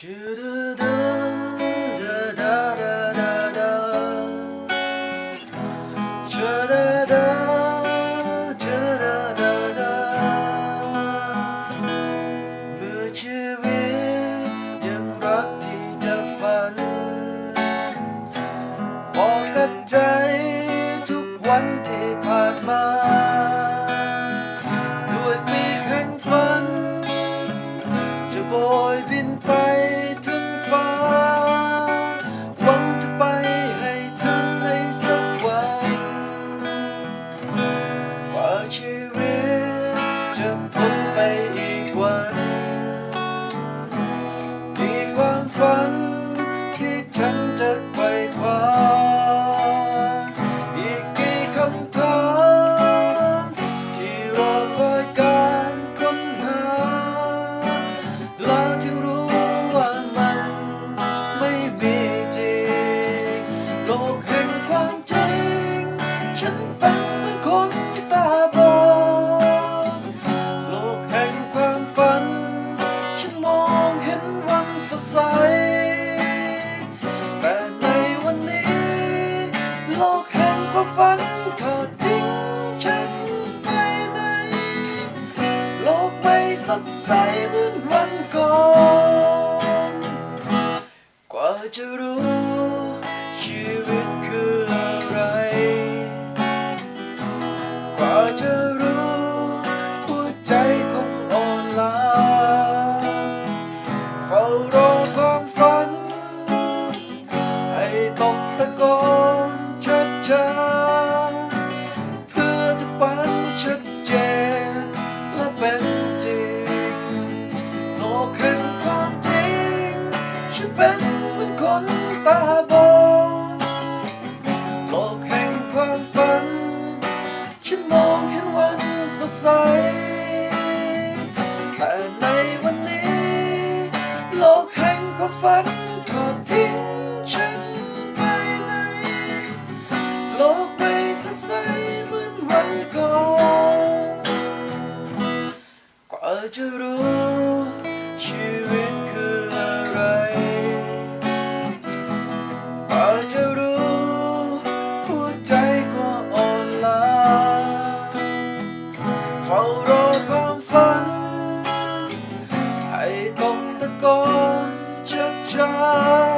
ใจทุกวันที่ผ่านมา 这碰杯一ไสดใสเหมือนวันก่อนกว่าจะรู้ชีวิตคืออะไร กว่าจะรู้หัวใจคงอ่อนล้าเฝ้ารอความฝัน ให้ตก เป็นเหมือนคนตาบอดโลกแห่งความฝัน ฉันมองเห็นวันสดใส แต่ในวันนี้ โลกแห่งความฝันทอดทิ้งฉันไปในโลกไม่สดใสเหมือนวันก่อนกว่าจะรู้ชีวิต 係讀得乾 chắc chắc。